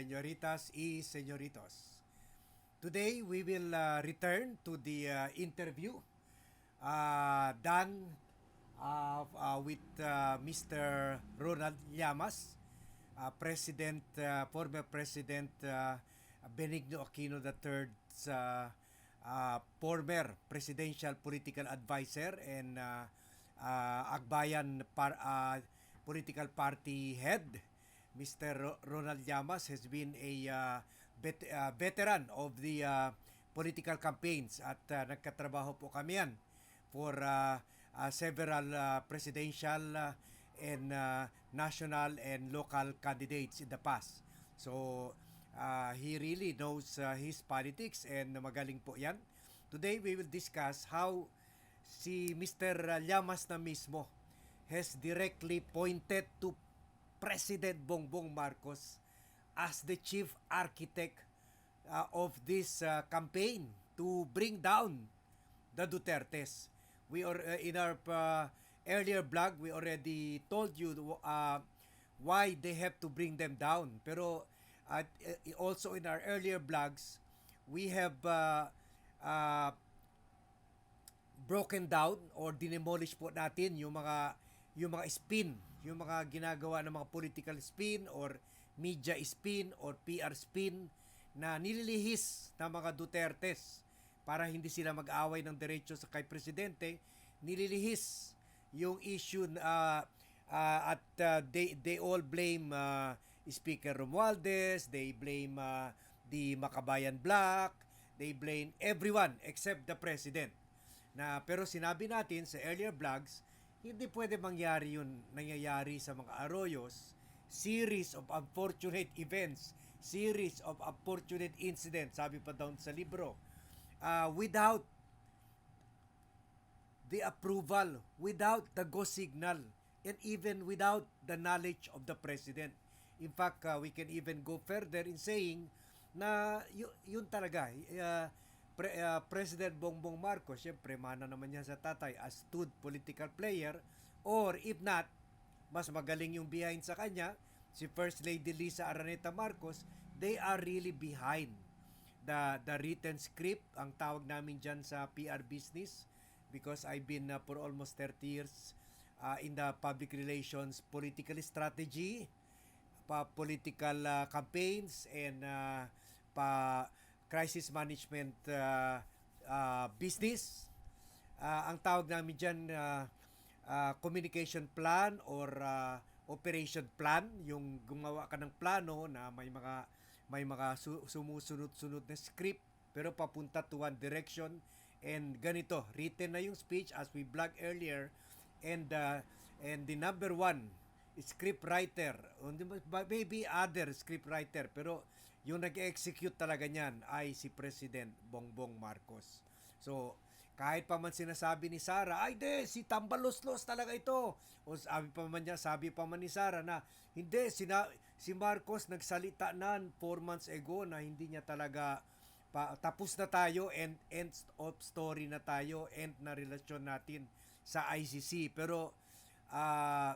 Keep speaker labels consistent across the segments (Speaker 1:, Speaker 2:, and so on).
Speaker 1: senoritas y senoritos. Today we will uh, return to the uh, interview uh, done uh, uh, with uh, Mr. Ronald Llamas, uh, President, uh, former President uh, Benigno Aquino III's uh, uh, former presidential political advisor and uh, uh, Agbayan par, uh, political party head. Mr. Ro- Ronald Llamas has been a uh, vet- uh, veteran of the uh, political campaigns at uh, nagkatrabaho po kami yan for uh, uh, several uh, presidential uh, and uh, national and local candidates in the past. So uh, he really knows uh, his politics and magaling po yan. Today we will discuss how si Mr. Llamas na mismo has directly pointed to President Bongbong Marcos as the chief architect uh, of this uh, campaign to bring down the Dutertes. We are uh, in our uh, earlier blog we already told you uh, why they have to bring them down. Pero uh, also in our earlier blogs we have uh, uh, broken down or dinemolish po natin yung mga yung mga spin, yung mga ginagawa ng mga political spin or media spin or PR spin na nililihis ng mga Dutertes para hindi sila mag-away ng diretso sa kay presidente, nililihis yung issue uh, uh, at uh, they they all blame uh, Speaker Romualdez, they blame uh, the Makabayan Black, they blame everyone except the president. Na pero sinabi natin sa earlier vlogs, hindi pwede mangyari yun nangyayari sa mga arroyos, series of unfortunate events, series of unfortunate incidents, sabi pa down sa libro, uh, without the approval, without the go signal, and even without the knowledge of the president. In fact, uh, we can even go further in saying na y- yun talaga, uh, Pre, uh, President Bongbong Marcos, syempre mana naman yan sa tatay, astute political player, or if not, mas magaling yung behind sa kanya, si First Lady Lisa Araneta Marcos, they are really behind the the written script, ang tawag namin dyan sa PR business, because I've been uh, for almost 30 years uh, in the public relations political strategy, pa political uh, campaigns, and uh, pa crisis management uh, uh, business. Uh, ang tawag namin dyan, uh, uh, communication plan or uh, operation plan, yung gumawa ka ng plano na may mga may mga su- sumusunod-sunod na script pero papunta to one direction. And ganito written na yung speech as we blog earlier. And uh, and the number one script writer maybe other script writer pero yung nag-execute talaga niyan ay si President Bongbong Marcos. So, kahit pa man sinasabi ni Sara, ay de, si Tambalos-los talaga ito. O sabi pa man niya, sabi pa man ni Sara na, hindi, sina, si Marcos nagsalita na 4 months ago na hindi niya talaga pa, tapos na tayo and end of story na tayo, end na relasyon natin sa ICC. Pero, uh,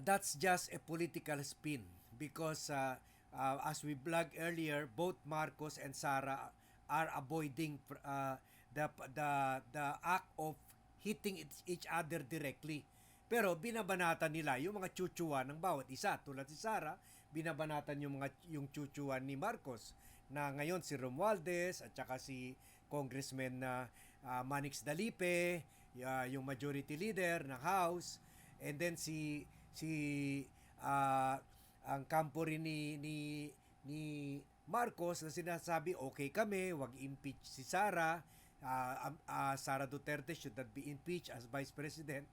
Speaker 1: that's just a political spin because uh, uh, as we blog earlier, both Marcos and Sara are avoiding uh, the the the act of hitting each other directly. Pero binabanatan nila yung mga chuchuan ng bawat isa. Tulad si Sara, binabanatan yung mga yung chuchuan ni Marcos na ngayon si Romualdez at saka si Congressman na uh, Manix Dalipe, uh, yung majority leader ng House, and then si si uh, ang kampo rin ni, ni, ni Marcos na sinasabi okay kami, wag impeach si Sara, uh, uh, Sara Duterte should not be impeached as Vice President.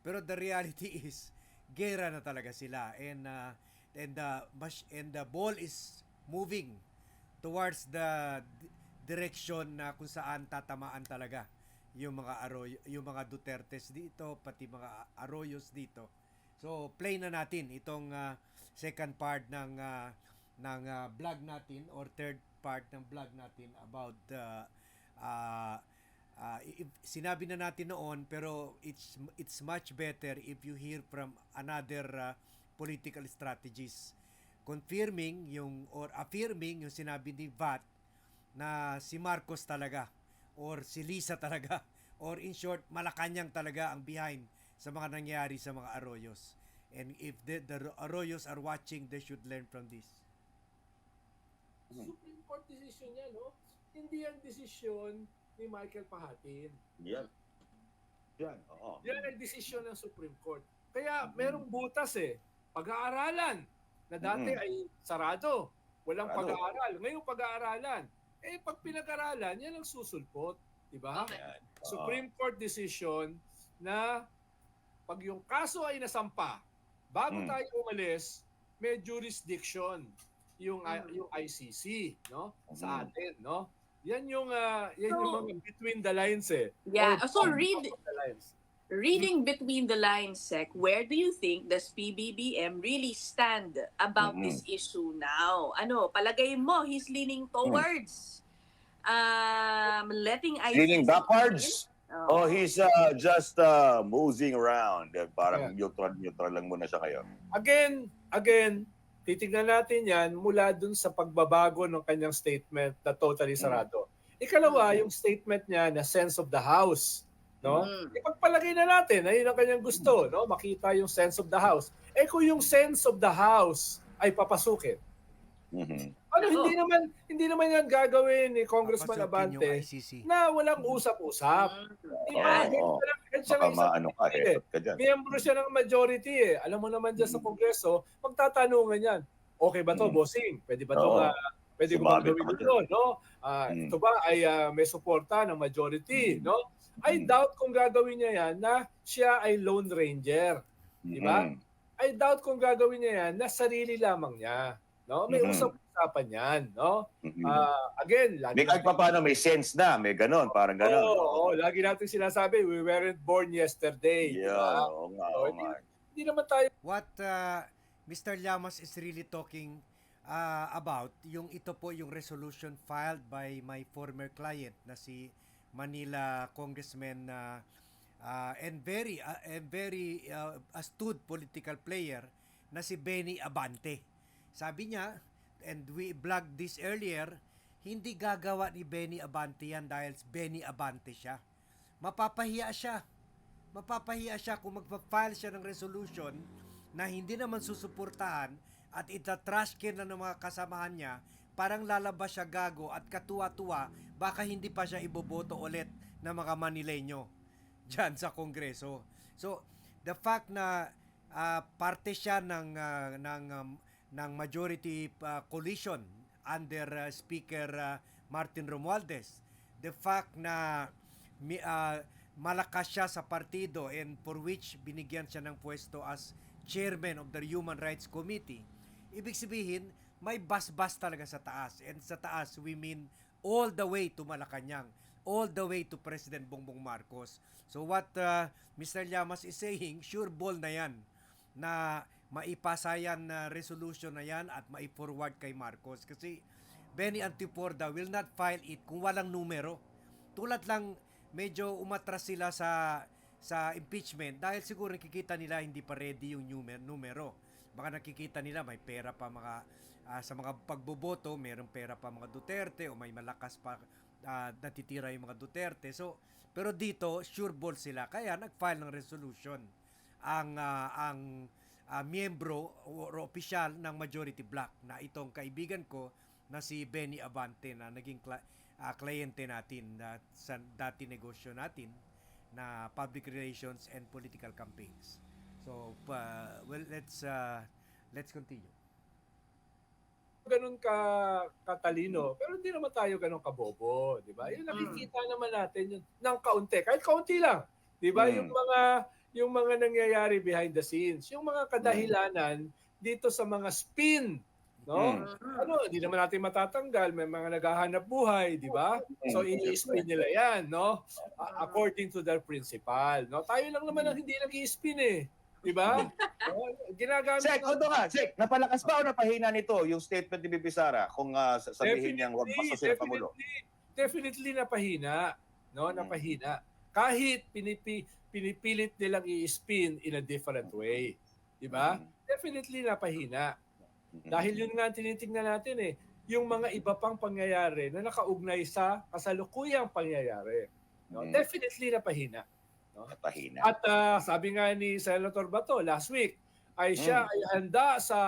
Speaker 1: Pero the reality is, gera na talaga sila and uh, and the and the ball is moving towards the direction na kung saan tatamaan talaga yung mga Arroyo, yung mga Dutertes dito, pati mga Arroyos dito. So play na natin itong uh, second part ng uh, ng uh, vlog natin or third part ng vlog natin about uh, uh, uh, sinabi na natin noon pero it's it's much better if you hear from another uh, political strategist confirming yung or affirming yung sinabi ni VAT na si Marcos talaga or si Lisa talaga or in short Malacanang talaga ang behind sa mga nangyayari sa mga Arroyos. And if the, the Arroyos are watching, they should learn from this.
Speaker 2: Supreme Court decision yan, no? Hindi yan desisyon ni Michael Pahatin.
Speaker 3: Yan. Yan, oo.
Speaker 2: Yan ang desisyon ng Supreme Court. Kaya merong butas eh. Pag-aaralan na dati
Speaker 3: Mhm.
Speaker 2: ay sarado. Walang
Speaker 3: Sarado.
Speaker 2: pag-aaral. Ngayon pag-aaralan. Eh pag pinag-aralan, yan ang susulpot. Di ba?
Speaker 3: Yan. Oo.
Speaker 2: Supreme Court decision na pag yung kaso ay nasampa, bago
Speaker 3: Mm.
Speaker 2: tayo umalis, may jurisdiction yung I-
Speaker 4: Mm.
Speaker 2: yung ICC, no? Sa
Speaker 3: Mm.
Speaker 2: atin, no? Yan yung ah, yan
Speaker 4: So-
Speaker 2: yung mga between the lines eh.
Speaker 4: Yeah.
Speaker 2: Or
Speaker 4: So read reading between the lines, Sec, where do you think does PBBM really stand about
Speaker 3: Mhm.
Speaker 4: this issue now? Ano, palagay mo, he's leaning towards um, letting ICC...
Speaker 3: Leaning backwards?
Speaker 4: Oh.
Speaker 3: Oh, he's uh, just uh, moseying around. Eh, Parang
Speaker 2: Yeah.
Speaker 3: neutral, neutral lang muna siya ngayon.
Speaker 2: Again, again, titignan natin yan mula dun sa pagbabago ng kanyang statement na totally sarado. Ikalawa, yung statement niya na sense of the house. No?
Speaker 4: Mm.
Speaker 2: Ipagpalagay na natin, ayun ang kanyang gusto, no? makita yung sense of the house. Eh kung yung sense of the house ay papasukin,
Speaker 3: Mhm.
Speaker 2: Ano
Speaker 4: Oo.
Speaker 2: hindi naman hindi naman yan gagawin ni Congressman
Speaker 1: Papasukin yung
Speaker 2: Abante na walang usap-usap. Di ba?
Speaker 3: Baka maano ka,
Speaker 2: eh. Miyembro siya ng majority eh. Alam mo naman dyan sa
Speaker 3: Mm.
Speaker 2: Kongreso, magtatanungan yan. Okay ba to,
Speaker 3: Mm.
Speaker 2: bossing? Pwede ba to
Speaker 3: Oo.
Speaker 2: ah, pwede ko bang gawin ito, no? Ah,
Speaker 3: Mm.
Speaker 2: Ito ba ay ah, may suporta ng majority,
Speaker 3: Mm.
Speaker 2: no? I
Speaker 3: Mm.
Speaker 2: doubt kung gagawin niya yan na siya ay lone ranger. Di ba? I doubt kung gagawin niya yan na sarili lamang niya. No? May
Speaker 3: Mhm.
Speaker 2: usap-usapan yan, no? Ah, again, lagi
Speaker 3: May kahit pa paano may sense na, may ganon, parang ganon.
Speaker 2: Oo, oo, lagi natin sinasabi, we weren't born yesterday.
Speaker 3: Yeah,
Speaker 2: ba?
Speaker 3: oo nga,
Speaker 2: Oo,
Speaker 3: nga.
Speaker 2: Hindi naman tayo
Speaker 1: What uh, Mr. Llamas is really talking uh, about, yung ito po yung resolution filed by my former client na si Manila Congressman uh, uh, and very uh, and very uh, astute political player na si Benny Abante. Sabi niya, and we blogged this earlier, hindi gagawa ni Benny Abante yan dahil Benny Abante siya. Mapapahiya siya mapapahiya siya kung magpa-file siya ng resolution na hindi naman susuportahan at itatrash can na ng mga kasamahan niya, parang lalabas siya gago at katuwa-tuwa, baka hindi pa siya iboboto ulit ng mga Manileño dyan sa Kongreso. So, the fact na ah, parte siya ng, ah, ng, um, ng majority ah, coalition under ah, Speaker ah, Martin Romualdez, the fact na ah, malakas siya sa partido and for which binigyan siya ng pwesto as chairman of the Human Rights Committee. Ibig sabihin, may bas-bas talaga sa taas. And sa taas, we mean all the way to Malacanang, all the way to President Bongbong Marcos. So what uh, Mr. Llamas is saying, sure ball na yan na maipasa yan na resolution na yan at mai-forward kay Marcos. Kasi Benny Antiporda will not file it kung walang numero. Tulad lang medyo umatras sila sa sa impeachment dahil siguro nakikita nila hindi pa ready yung numer, numero. Baka nakikita nila may pera pa mga ah, sa mga pagboboto, mayroong pera pa mga Duterte o may malakas pa ah, natitira yung mga Duterte. So, pero dito sure ball sila kaya nag-file ng resolution ang ah, ang ah, miyembro o, o opisyal ng majority block na itong kaibigan ko na si Benny Abante na naging kla- ah, kliyente natin na sa dati negosyo natin na public relations and political campaigns. So, pa, well, let's uh, let's continue.
Speaker 2: ganun ka katalino, pero hindi naman tayo ganun kabobo, di ba? Yung nakikita naman natin yun ng kaunti, kahit kaunti lang, di ba?
Speaker 3: Mm.
Speaker 2: Yung mga yung mga nangyayari behind the scenes, yung mga kadahilanan dito sa mga spin, no?
Speaker 3: Mm.
Speaker 2: Ano, hindi naman natin matatanggal, may mga naghahanap buhay, di ba? So
Speaker 3: Mm.
Speaker 2: i-spin nila 'yan, no? According to their principal, no? Tayo lang naman ang hindi nag-i-spin eh. Di ba? No? Ginagamit
Speaker 3: Sek, ito nga, Sek, napalakas ba o napahina nito yung statement ni Bibi Sara kung ah, sabihin niyang wag pasusin ang Pangulo?
Speaker 2: definitely, definitely napahina, no?
Speaker 3: Mm.
Speaker 2: Napahina. Kahit pinipi, pinipilit nilang i-spin in a different way. Di ba?
Speaker 3: Mm.
Speaker 2: Definitely napahina. Dahil yun nga tinitingnan natin eh, yung mga iba pang pangyayari na nakaugnay sa kasalukuyang pangyayari. No?
Speaker 3: Mm.
Speaker 2: Definitely napahina.
Speaker 3: Napahina.
Speaker 2: At ah, sabi nga ni Senator Bato last week, ay siya
Speaker 3: Mm.
Speaker 2: ay handa sa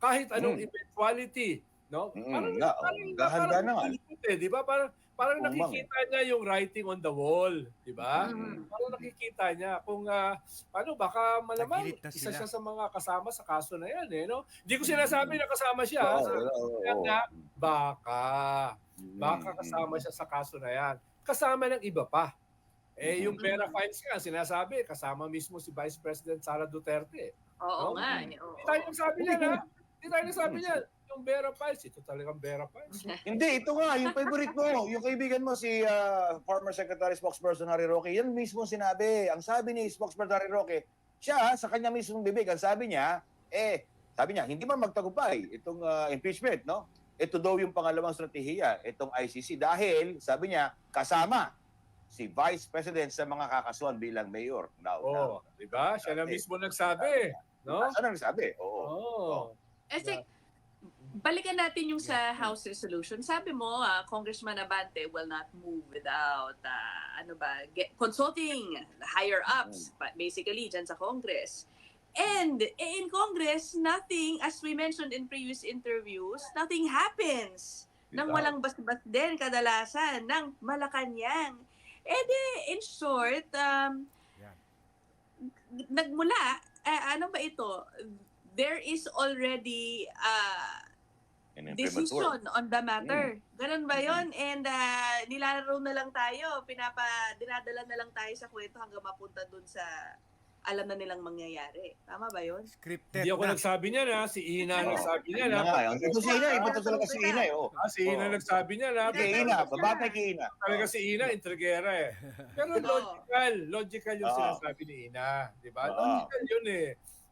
Speaker 2: kahit anong
Speaker 3: Mm.
Speaker 2: eventuality. No?
Speaker 3: Mm,
Speaker 2: Parang,
Speaker 3: oh,
Speaker 2: parang, parang
Speaker 3: na nga.
Speaker 2: naisip eh, di ba? Parang, parang
Speaker 3: ma'am.
Speaker 2: nakikita niya yung writing on the wall. Di ba?
Speaker 4: Mm.
Speaker 2: Parang nakikita niya kung ah, paano baka malamang
Speaker 1: na
Speaker 2: isa
Speaker 1: sila.
Speaker 2: siya sa mga kasama sa kaso na yan eh, no? Hindi ko sinasabi na kasama siya. Sabi ko
Speaker 3: oo.
Speaker 2: kaya nga, baka baka
Speaker 3: Mm,
Speaker 2: kasama siya sa kaso na yan. Kasama ng iba pa. Eh, yung
Speaker 4: Mm.
Speaker 2: Vera Files nga, sinasabi, kasama mismo si Vice President Sara Duterte.
Speaker 4: Oo
Speaker 2: No?
Speaker 4: nga.
Speaker 3: Mm.
Speaker 4: oo.
Speaker 2: Hindi tayo nagsabi niya, ha? Hindi tayo nagsabi niya. Yung Vera Files, ito talagang Vera Files.
Speaker 3: Hindi, ito nga, yung favorite mo, yung kaibigan mo, si ah, former Secretary Spokesperson Harry Roque, yan mismo sinabi. Ang sabi ni Spokesperson Harry Roque, siya, sa kanya mismong bibig, ang sabi niya, eh, sabi niya, hindi man magtagumpay itong ah, impeachment, no? Ito daw yung pangalawang strategiya, itong ICC, dahil, sabi niya, kasama si Vice President sa mga kakasuhan bilang mayor. Now,
Speaker 2: Oo, di ba? Siya na mismo nagsabi. No?
Speaker 3: Ano nagsabi? Oo.
Speaker 2: Oo.
Speaker 4: Kasi, balikan natin yung sa House resolution. Sabi mo, ah, Congressman Abante will not move without, ah, ano ba, get, consulting the higher ups, but basically, dyan sa Congress. And in Congress, nothing, as we mentioned in previous interviews, nothing happens. Nang walang bas-bas din kadalasan ng Malacanang. Eh di, in short, um, nagmula, eh, ano ba ito? There is already uh,
Speaker 3: Yung
Speaker 4: decision
Speaker 3: premature.
Speaker 4: on the matter. Ganun ba yon And uh, nilalaro na lang tayo, pinapa, dinadala na lang tayo sa kwento hanggang mapunta dun sa alam na nilang mangyayari. Tama ba yon?
Speaker 1: Scripted
Speaker 2: Hindi ako
Speaker 1: na.
Speaker 2: nagsabi niya na, si Ina
Speaker 3: Oo.
Speaker 2: nagsabi niya na.
Speaker 3: Ito si Ina, iba to talaga si Ina eh. Oh.
Speaker 2: Ah, si Ina
Speaker 3: Oo.
Speaker 2: nagsabi niya na.
Speaker 3: Kay Ina, babatay kay Ina.
Speaker 2: Talaga si Ina, intrigera eh. Pero logical, logical yung
Speaker 3: Oo.
Speaker 2: sinasabi ni Ina. Di ba?
Speaker 3: Oo.
Speaker 2: Logical yun eh.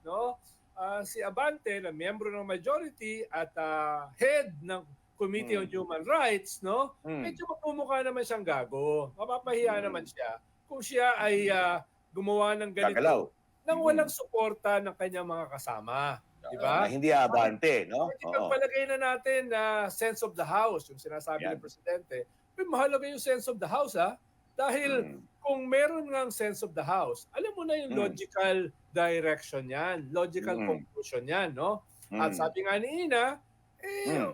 Speaker 2: No? Ah, si Abante, na miyembro ng majority at ah, head ng Committee on
Speaker 3: Hmm.
Speaker 2: Human Rights, no?
Speaker 3: Hmm.
Speaker 2: Medyo mapumukha naman siyang gago. Mapapahiya
Speaker 3: Hmm.
Speaker 2: naman siya kung siya ay ah, gumawa ng ganito
Speaker 3: Gagalaw.
Speaker 2: nang
Speaker 3: Hmm.
Speaker 2: walang suporta ng kanyang mga kasama. Di ba?
Speaker 3: Na hindi abante, no?
Speaker 2: Pwede
Speaker 3: Oo.
Speaker 2: pagpalagay na natin na sense of the house, yung sinasabi
Speaker 3: Yan.
Speaker 2: ng Presidente. Pero mahalaga yung sense of the house, ha? Dahil
Speaker 3: Hmm.
Speaker 2: kung meron ngang sense of the house, alam mo na yung
Speaker 3: Mm.
Speaker 2: logical direction yan, logical
Speaker 3: Mm.
Speaker 2: conclusion yan, no?
Speaker 3: Hmm.
Speaker 2: At sabi nga ni Ina, eh,
Speaker 3: Mm.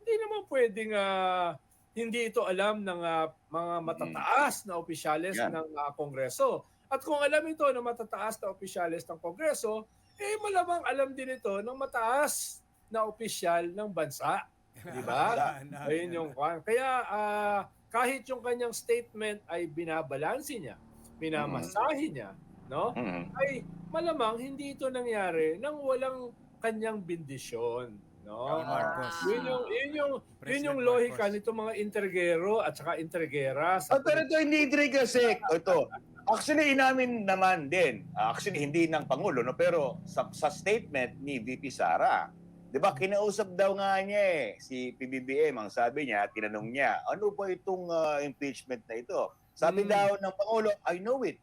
Speaker 2: hindi naman pwedeng ah, hindi ito alam ng ah, mga matataas na opisyales
Speaker 3: Yan.
Speaker 2: ng ah, Kongreso. At kung alam ito ng matataas na opisyales ng Kongreso, eh malamang alam din ito ng mataas na opisyal ng bansa. Di ba? Ayun yung kwan. Kaya ah, kahit yung kanyang statement ay binabalansi niya, minamasahe niya, no?
Speaker 3: Hmm.
Speaker 2: Ay malamang hindi ito nangyari nang walang kanyang bendisyon, no?
Speaker 1: Ni Marcos.
Speaker 2: Yun yung yun yung yun
Speaker 1: President
Speaker 2: yung lohika
Speaker 1: Marcos.
Speaker 2: nitong mga intergero at saka intergera sa
Speaker 3: Oh, pero ito hindi intriga, Sek. O, Ito. Actually, inamin naman din. Ah, Actually, hindi ng Pangulo, no? pero sa, sa statement ni VP Sara, di ba, kinausap daw nga niya eh, si PBBM, ang sabi niya, tinanong niya, ano ba itong ah, impeachment na ito? Sabi
Speaker 2: Hmm.
Speaker 3: daw ng Pangulo, I know it,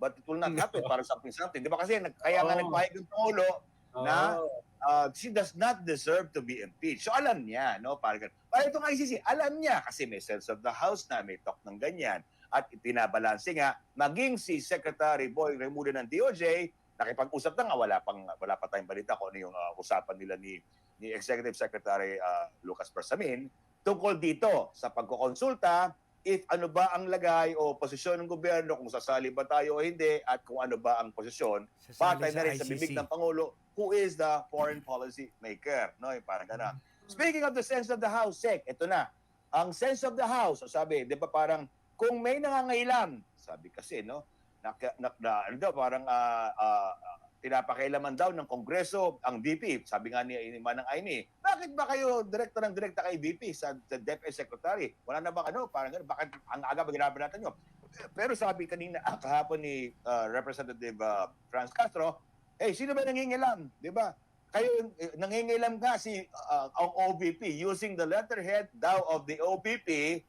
Speaker 3: but it will not happen para something-something. Di ba kasi, nag- kaya nga
Speaker 2: Oo.
Speaker 3: nagpahig yung Pangulo,
Speaker 2: Oo.
Speaker 3: na- uh, she does not deserve to be impeached. So alam niya, no? Parang ganun. Para itong ICC, alam niya kasi may sense of the house na may talk ng ganyan at ipinabalanse nga maging si Secretary Boy Remulla ng DOJ nakipag-usap na nga wala pang wala pa tayong balita kung ano yung uh, usapan nila ni ni Executive Secretary uh, Lucas Bersamin tungkol dito sa pagkokonsulta if ano ba ang lagay o posisyon ng gobyerno kung sasali ba tayo o hindi at kung ano ba ang posisyon
Speaker 1: Sasali
Speaker 3: patay na rin sa bibig ng Pangulo who is the foreign policy maker. No, yung parang gano'n. Speaking of the sense of the House, Sec, ito na. Ang sense of the House, sabi, di ba parang kung may nangangailan, sabi kasi, no, na, na, na ano daw, parang ah, ah, pinapakailaman daw ng Kongreso ang VP. Sabi nga ni, ni Manang Aimee, bakit ba kayo direkta ng direkta kay VP sa, sa DepEd Secretary? Wala na bang ano, parang gano'n, bakit ang aga ba ginagawa natin yun? Pero sabi kanina, ah, kahapon ni ah, Representative ah, Franz Castro, eh, sino ba nangingilam? Di ba? Kayo, eh, nangingilam nga si ah, ang OVP using the letterhead daw of the OVP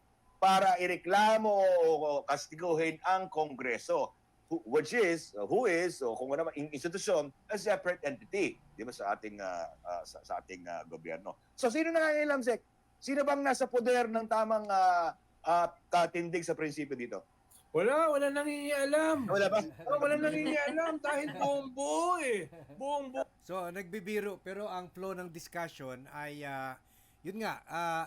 Speaker 3: para ireklamo o kastiguhin ang Kongreso. Who- which is uh, who is o kung ano man in- institusyon a separate entity, 'di ba sa ating ah, ah, sa, sa ating ah, gobyerno. So sino nangangailam, Sek? Sino bang nasa poder ng tamang ah, ah, katindig sa prinsipyo dito?
Speaker 2: Wala, wala nangingialam.
Speaker 3: Wala ba?
Speaker 2: Oh, wala nangingialam dahil buong buo eh. Buong buo.
Speaker 1: So, nagbibiro pero ang flow ng discussion ay ah, yun nga, ah,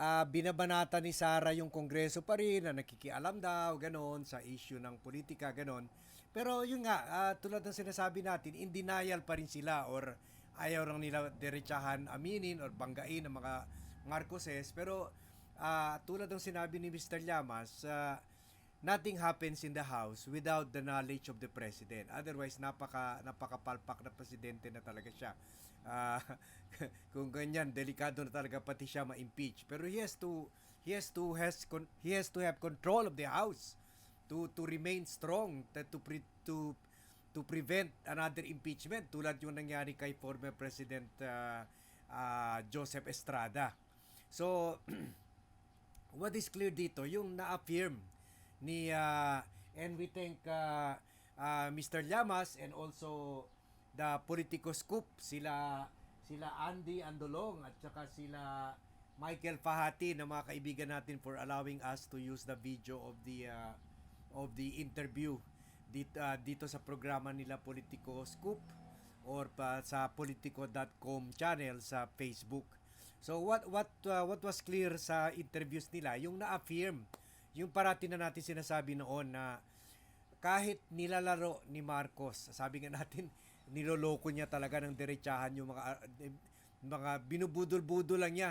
Speaker 1: ah, binabanata ni Sara yung kongreso pa rin na nakikialam daw, ganon, sa issue ng politika, ganon. Pero yun nga, ah, tulad ng sinasabi natin, in denial pa rin sila or ayaw lang nila diretsahan aminin or banggain ng mga Marcoses. Pero ah, tulad ng sinabi ni Mr. Llamas, ah, nothing happens in the house without the knowledge of the president. Otherwise, napaka napakapalpak na presidente na talaga siya. Ah, kung ganyan, delikado na talaga pati siya ma-impeach. Pero he has to he has to has con- he has to have control of the house to to remain strong to to pre, to to prevent another impeachment tulad yung nangyari kay former President ah, ah, Joseph Estrada. So what is clear dito yung na-affirm ni ah, and we thank ah, ah, Mr. Llamas and also the Politico Scoop sila sila Andy Andolong at saka sila Michael Fahati na mga kaibigan natin for allowing us to use the video of the ah, of the interview dito, dito sa programa nila Politico Scoop or pa sa politico.com channel sa Facebook. So what what uh, what was clear sa interviews nila yung na-affirm yung parati na natin sinasabi noon na kahit nilalaro ni Marcos, sabi nga natin niloloko niya talaga ng diretsahan yung mga mga binubudol-budol lang niya.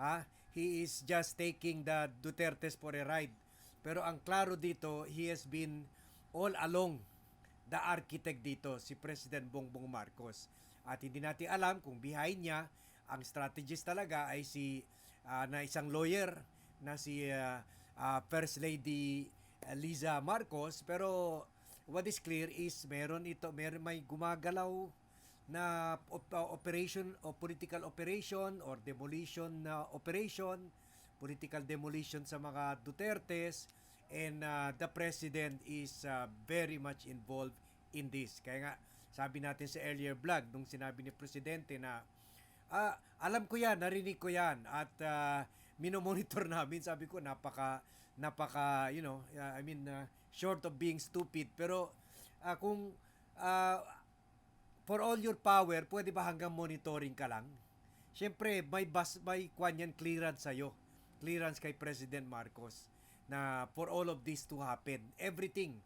Speaker 1: Ha? He is just taking the Dutertes for a ride. Pero ang klaro dito, he has been all along the architect dito, si President Bongbong Marcos. At hindi natin alam kung behind niya, ang strategist talaga ay si ah, na isang lawyer na si ah, ah, First Lady Liza Marcos. Pero what is clear is meron ito, meron may gumagalaw na uh, operation o political operation or demolition na operation, political demolition sa mga Dutertes and uh, the president is uh, very much involved in this. Kaya nga sabi natin sa earlier vlog nung sinabi ni presidente na ah, alam ko yan, narinig ko yan at uh, minomonitor namin. Sabi ko napaka napaka you know, uh, I mean uh, short of being stupid pero uh, kung uh, for all your power, pwede ba hanggang monitoring ka lang? Siyempre, may bas, may kwan yan clearance sa'yo. Clearance kay President Marcos na for all of this to happen. Everything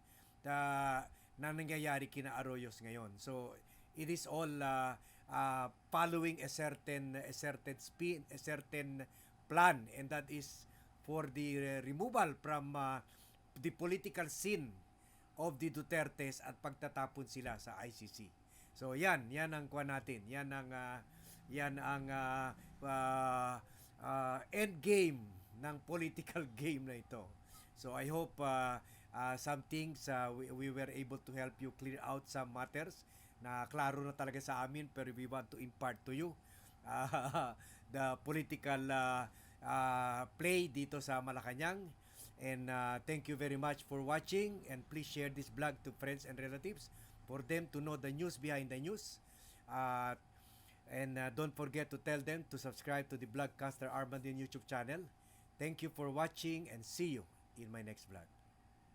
Speaker 1: uh, na nangyayari kina Arroyos ngayon. So, it is all uh, uh, following a certain a certain spin, a certain plan and that is for the uh, removal from uh, the political scene of the Dutertes at pagtatapon sila sa ICC. So yan, yan ang kuha natin. Yan ang ah, yan ang ah, ah, ah, end game ng political game na ito. So I hope uh, uh, some things uh, we, we were able to help you clear out some matters na klaro na talaga sa amin pero we want to impart to you uh, the political uh, uh, play dito sa Malacanang. And uh, thank you very much for watching and please share this vlog to friends and relatives for them to know the news behind the news. Uh, and uh, don't forget to tell them to subscribe to the Vlogcaster Armandin YouTube channel. Thank you for watching and see you in my next vlog.